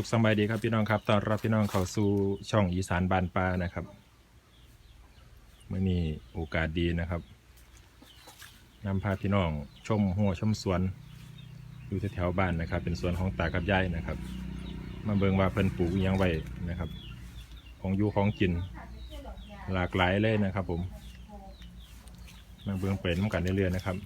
สุขสบายดีครับพี่น้องครับตอนรับพี่น้องเข้าสู่ช่องอีสานบานปลานะครับเมื่อนี้โอกาสดีนะครับนำพาพี่น้องชมหัวชมสวนอยู่แถวๆบ้านนะครับ เป็นสวนของตากับยายนะครับ มาเบิงว่าเพิ่นปลูกยังไว้นะครับ ของอยู่ของกิน หลากหลายเลยนะครับ ผม มาเบิงเป็นน้ำกันเรื่อยๆนะครับ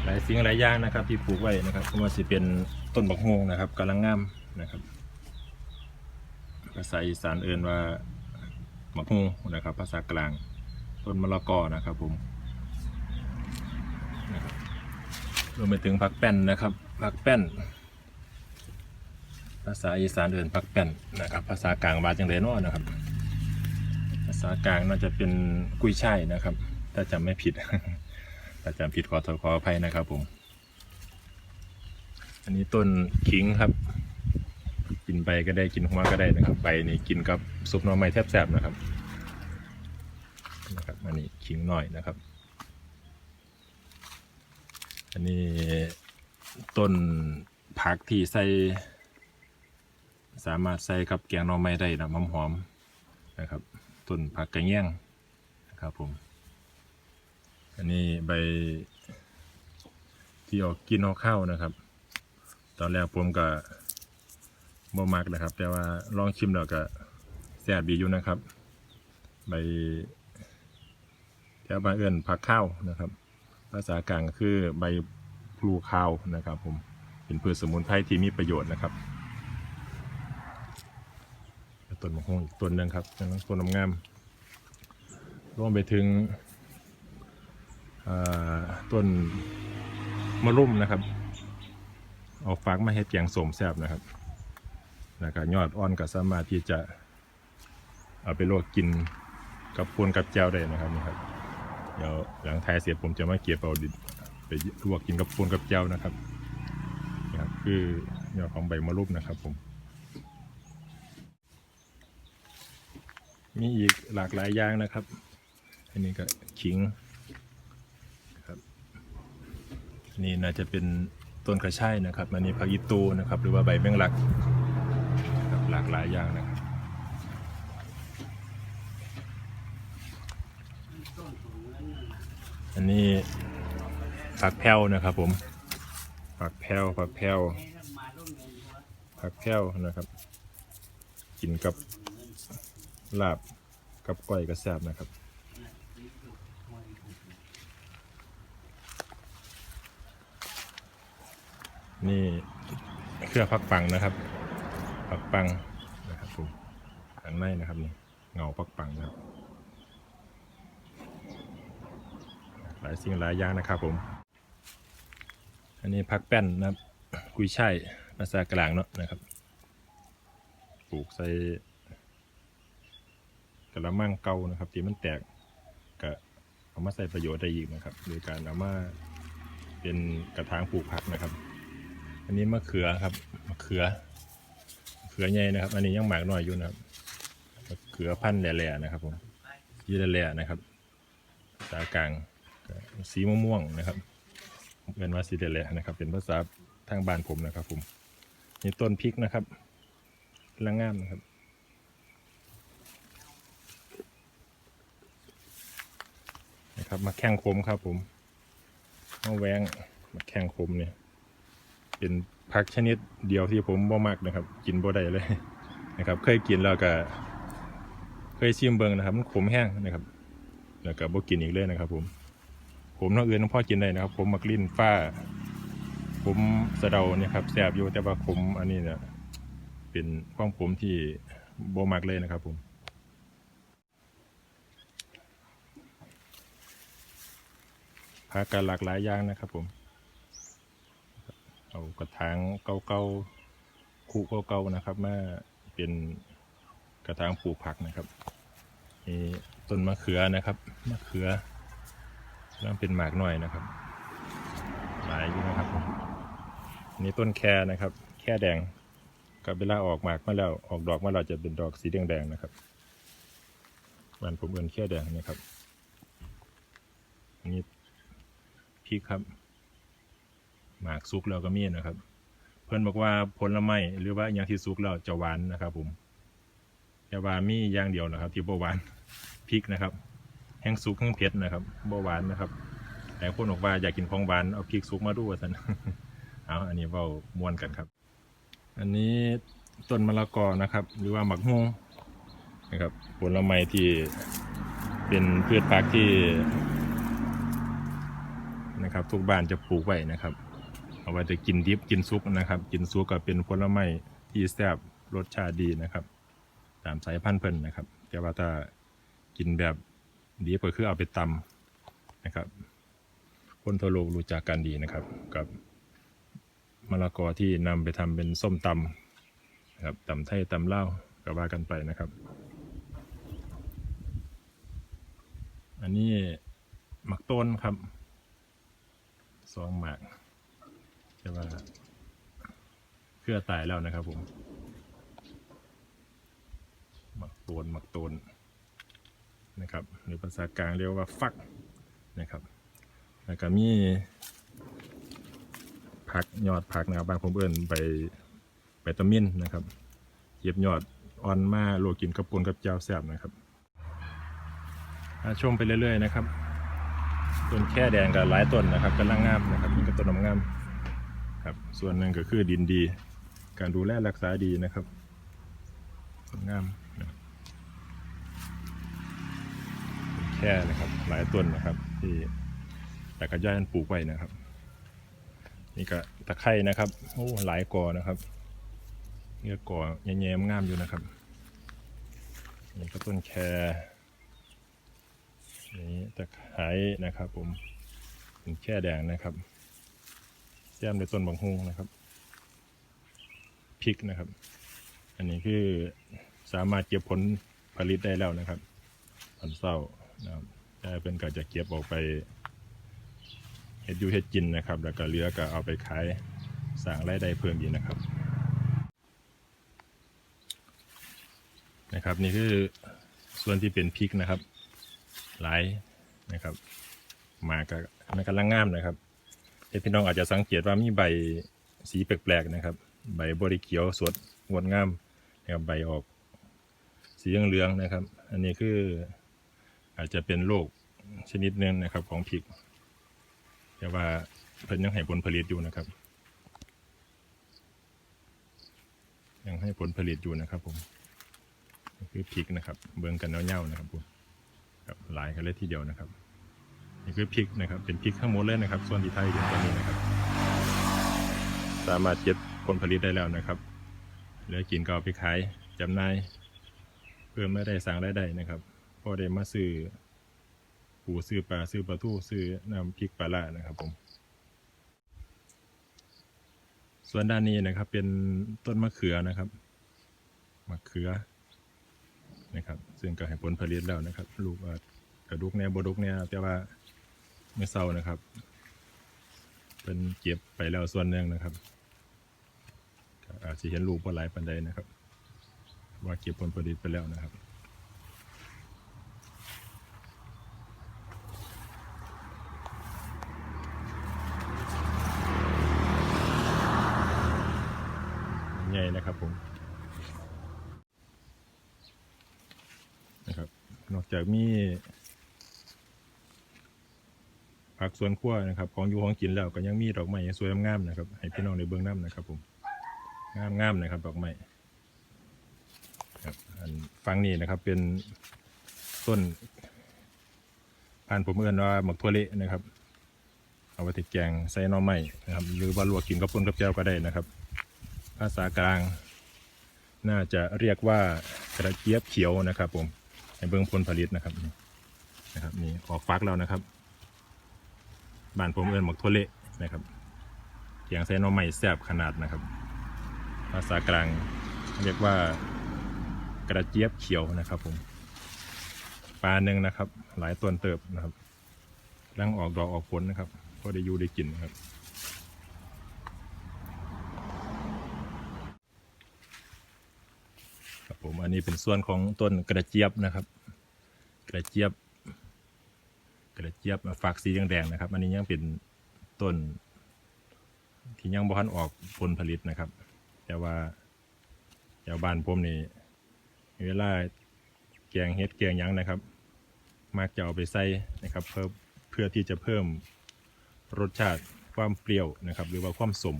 หลายสิ่งหลายอย่างนะครับ ที่ปลูกไว้นะครับก็ว่าสิเป็นต้นบักฮงนะครับกำลังงามนะครับภาษาอีสานเอื่นว่าบักฮงนะครับ ภาษากลาง ต้นมะละกอนะครับผมรวมไปถึงผักแป้นนะครับผักแป้น ภาษาอีสานเอื่นผักแป้นนะครับ ภาษากลางว่าจังไดเนาะนะครับ ภาษากลางน่าจะเป็นกุ้ยช่ายนะครับ ถ้าจำไม่ผิด ถ้าจำผิดขอโทษขออภัยนะครับผม อันนี้ต้นขิงครับ กินใบก็ได้กินหัวก็ได้นะครับ ใบนี่กินกับซุปหน่อไม้แทบๆนะครับนะครับอันนี้ขิงหน่อยนะครับ อันนี้ต้นผักที่ใส่สามารถใส่กับแกงหน่อไม้ได้นะหอมๆนะครับ ต้นผักกระเงี้ยงนะครับผม อันนี้ใบที่ออกกินออกข้าวนะครับ ตอนแรกผมก็บ่มักนะครับ แต่ว่าลองชิมแล้วก็แซ่บดีอยู่นะครับ ใบแถวบ้านเอื้อนผักข้าวนะครับ ภาษากลางก็คือใบพลูข้าวนะครับ ผมเป็นพืชสมุนไพรที่มีประโยชน์นะครับต้นมะฮงอีกต้นหนึงครับต้นงามรวมไปถึง ต้นมะรุ่มนะครับ เอาฟักมาเฮ็ดแกงสมแซ่บนะครับแล้วก็ยอดอ่อนก็สามารถที่จะเอาไปลวกกินกับพวนกับแจ่วได้นะครับนี่ครับ เดี๋ยวหลังทายเสร็จผมจะมาเก็บเอาดิบไปลวกกินกับพวนกับแจ่วนะครับนี่ครับคือยอดของใบมะรุ่มนะครับผม มีอีกหลากหลายอย่างนะครับ อันนี้ก็ขิง นี่น่าจะเป็นต้นกระช่ายนะครับอันนี้ผักอีตูนะครับ หรือว่าใบแมงลักครับหลากหลายอย่างนะครับอันนี้ผักแพรวนะครับผมผักแพรวผักแพรวผักแพรวนะครับ กินกับลาบกับก้อยกระแซบนะครับ นี่เครื่องพักปังนะครับพักปังนะครับผมข้างในนะครับนี่เงาพักปังนะครับหลายสิ่งหลายอย่างนะครับผม อันนี้พักแป้นนะครับ กุยช่ายภาษากลางเนาะนะครับ ปลูกใส่กระมังเก่านะครับที่มันแตกก็เอามาใส่ประโยชน์ได้อีกนะครับ โดยการเอามาเป็นกระถางปลูกผักนะครับ อันนี้มะเขือครับมะเขือมะเขือใหญ่นะครับ อันนี้ยังหมากหน้อยอยู่นะครับมะเขือพันธุ์แหล่ๆนะครับผมสีแหล่ๆนะครับภากลางสีม่วงๆนะครับเป็นว่าสีแหล่ๆนะครับ เป็นภาษาทางบ้านผมนะครับ ผมนี่ต้นพริกนะครับกำลังงามนะครับนะครับมาแข่งคมครับผมมะแวงมาแข่งคมเนี่ย เป็นผักชนิดเดียวที่ผมบ่มักนะครับ กินบ่ได้เลยนะครับ เคยกินแล้วก็ เคยชิมเบิงนะครับ มันขมแห้งนะครับ แล้วก็บ่กินอีกเลยนะครับ ผม ผมน้องอื่นน้องพ่อกินได้นะครับ ผมมักลิ้นฟ้า ผมสะเดาเนี่ยครับแสบอยู่แต่ว่าขมอันนี้เนี่ยเป็นความขมที่บ่มักเลยนะครับ ผมผักกันหลากหลายอย่างนะครับผม เอากระถางเก่าๆคู่เก่าๆนะครับ มาเป็นกระถางปลูกผักนะครับมีต้นมะเขือนะครับมะเขือเริ่มเป็นหมากหน่อยนะครับหลายอยู่นะครับผมนนี้ต้นแครนะครับ แค่แดงก็เวลาออกหมากมาแล้วออกดอกมาแล้วจะเป็นดอกสีแดงๆนะครับบ้านผมเอินแค่แดงนะครับนนี้พริกครับ หมากสุกแล้วก็มีนะครับ เพื่อนบอกว่าผลไม้หรือว่าอย่างที่สุกแล้วจะหวานนะครับผมแต่ว่ามีอย่างเดียวนะครับ ที่บ่หวานพริกนะครับ แห้งสุกแห้งเผ็ดนะครับบ่หวานนะครับแต่คนบอกว่าอยากกินของหวานเอาพริกสุกมาดูว่าสันเอาอันนี้เว้ามวนกันครับ อันนี้ต้นมะละกอนะครับ หรือว่าหมักฮวงนะครับผลไม้ที่เป็นพืชผักที่นะครับทุกบ้านจะปลูกไว้นะครับ เอาไว้จะกินดิบกินซุกนะครับ กินซุกก็เป็นผลไม้ที่แซ่บรสชาติดีนะครับ ตามสายพันธุ์เพิ่นนะครับ แต่ว่าถ้ากินแบบดิบก็คือเอาไปตำนะครับ คนทั่วโลกรู้จักกันดีนะครับ กับมะละกอที่นำไปทำเป็นส้มตำนะครับตำไทยตำเล่าก็ว่ากันไปนะครับ อันนี้หมักต้นครับสองหมาก ใช่ว่าเครือตายแล้วนะครับผม หมักต้นหมักต้นนะครับ หรือภาษากลางเรียกว่าฟักนะครับแล้วก็มีผักยอดผักนะครับบางผมเอิ้นใบใบตะมินนะครับเก็บยอดอ่อนมาโลกินกับปนกับเจ้าแซบนะครับอ่าชมไปเรื่อยๆนะครับต้นแค่แดงกับหลายต้นนะครับกำลังงามนะครับนี่ก็ต้นน้ำงาม ครับ ส่วนหนึ่งก็คือดินดี การดูแลรักษาดีนะครับงามนะครับต้นแค่นะครับ หลายต้นนะครับ ที่แต่กระย่ายมันปลูกไว้นะครับ นี่ก็ตะไคร่นะครับโอ้หลายกอนะครับนี่ก็กอแย่ๆงามอยู่นะครับนี่ก็ต้นแครนี่ตะไคร้นะครับ ผมเป็นแค่แดงนะครับ แซมด้วยต้นบางฮงนะครับพริกนะครับ อันนี้คือสามารถเก็บผลผลิตได้แล้วนะครับตอนเศร้านะครับได้เป็นก็จะเก็บออกไปเฮ็ดยูเฮ็ดกินนะครับ แล้วก็เหลือก็เอาไปขายสร้างรายได้เพิ่มอีกนะครับ นะครับ นี่คือส่วนที่เป็นพริกนะครับ หลายนะครับ มาก็มันกำลังงามนะครับ เฮ็ดพี่น้องอาจจะสังเกตว่ามีใบสีแปลกๆนะครับ ใบบริเขียวสดงดงามนะครับใบออกสีเหลืองๆนะครับ อันนี้คืออาจจะเป็นโรคชนิดหนึ่งนะครับของพริกแต่ว่าเพิ่นยังให้ผลผลิตอยู่นะครับ ยังให้ผลผลิตอยู่นะครับผมคือพริกนะครับ เบิ่งกันเน่าๆนะครับผมครับหลายกันเลยทีเดียวนะครับ นี่คือพริกนะครับ เป็นพริกข้างหมดเลยนะครับ ส่วนที่ไทยอยู่ตอนนี้นะครับ สามารถเก็บผลผลิตได้แล้วนะครับเหลือกินก็เอาไปขายจำหน่ายเพื่อไม่ได้สร้างรายได้นะครับพอได้มาซื้อปูซื้อปลาซื้อปลาทูซื้อน้ำพริกปลาล่านะครับผม ส่วนด้านนี้นะครับ เป็นต้นมะเขือนะครับมะเขือนะครับ ซึ่งก็ให้ผลผลิตแล้วนะครับ ลูกกระดุกแน่บดุกแน่แต่ว่า ไม่เศร้านะครับ เป็นเก็บไปแล้วส่วนหนึ่งนะครับอาจจะเห็นลูกปลาไหลปันใดนะครับ ว่าเก็บผลผลิตไปแล้วนะครับใหญ่นะครับผมนะครับ นอกจากมี ผักสวนครัวนะครับ ของอยู่ของกินแล้วก็ยังมีดอกไม้สวยงามนะครับ ให้พี่น้องในเบื้องน้ำนะครับผมงามงามนะครับดอกไม้ครับอันฟังนี่นะครับเป็นต้นผ่านผมเอื้อนว่าหมักทั่วเละนะครับ เอาไปติดแกงใส่หน่อไม้นะครับ หรือว่าลวกกินกับปนกับแจ่วก็ได้นะครับ ภาษากลาง น่าจะเรียกว่ากระเจี๊ยบเขียวนะครับ ผมในเบื้องผลผลิตนะครับนี่นะครับนี่ออกฟักแล้วนะครับ บ้านผมเอินหมกทั่วเลนะครับเกียงใส่หน่อไม้แซบขนาดนะครับ ภาษากลางเรียกว่ากระเจี๊ยบเขียวนะครับผมปลาหนึ่งนะครับ หลายต้นเติบนะครับร่างออกดอกออกผลนะครับก็ได้ยูได้กินนะครับครับผมอันนี้เป็นส่วนของต้นกระเจี๊ยบนะครับ กระเจี๊ยบ ระเจี๊ยบฝากสีแดงๆนะครับ อันนี้ยังเป็นต้น ที่ยังบ่ทันออกผลผลิตนะครับ แต่ว่าแถวบ้านผมนี่เวลาแกงเฮ็ดแกงยังนะครับ มักจะเอาไปใส่นะครับ เพื่อเพื่อที่จะเพิ่มรสชาติความเปรี้ยวนะครับ หรือว่าความสม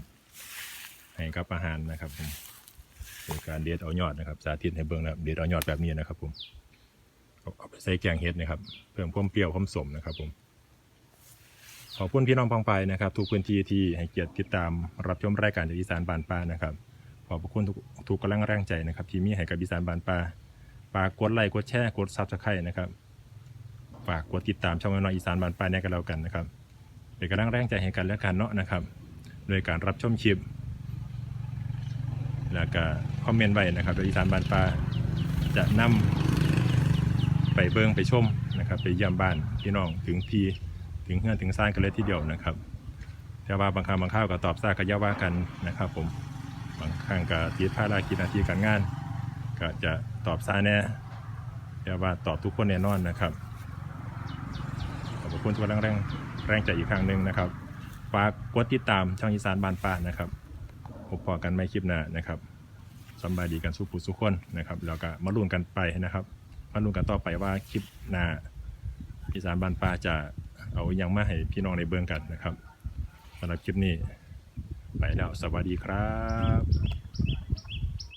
ให้กับอาหารนะครับผมเป็นการเด็ดเอายอดนะครับ สาธิตให้เบิ่งนะเด็ดเอายอดแบบนี้นะครับผม เอาไปใส่แกงเฮ็ดนะครับ เพิ่มความเปรี้ยวความสมนะครับผมขอบคุณพี่น้องพองไปนะครับทุกพื้นที่ที่ให้เกียรติติดตามรับชมรายการจากอีสานบานปลานะครับขอบพระคุณทุกทุกกำลังแรงใจนะครับ ที่มีให้กับอีสานบานปลาฝากกดไลค์กดแชร์กดซับสไครต์นะครับฝากกดติดตามช่องน้อยอีสานบานปลายในกันแล้วกันนะครับเป็นกำลังแรงใจให้กันและกันเนาะนะครับโดยการรับชมคลิปแล้วก็คอมเมนต์ไว้นะครับโดยอีสานบานปลาจะนำไป เบิ้งไปชมนะครับไปเยี่ยมบ้านพี่น้องถึงที่ถึงเฮือนถึงซ่านกันเลยทีเดียวนะครับ แต่ว่าบางครั้งบางข้าวก็ตอบซาก็ย่าว่ากันนะครับ ผมบางครั้งก็ติดภารกิจหน้าทีการงาน ก็จะตอบซาแน่แต่ว่าตอบทุกคนแน่นอนนะครับขอบคุณทุกแรงแรงแรงใจอีกครั้งหนึ่งนะครับฝากกดติดตามช่องอีสานบานป้านะครับพบพอกันไม่คลิปหน้านะครับสบายดีกันสุขผู้สุขคนนะครับแล้วก็มาลุ้นกันไปนะครับ มาลุ้นกันต่อไปว่าคลิปหน้าอีสานบานป้าจะเอาอยังมาให้พี่น้องในเบื้องกันนะครับสำหรับคลิปนี้ ไปแล้วสวัสดีครับ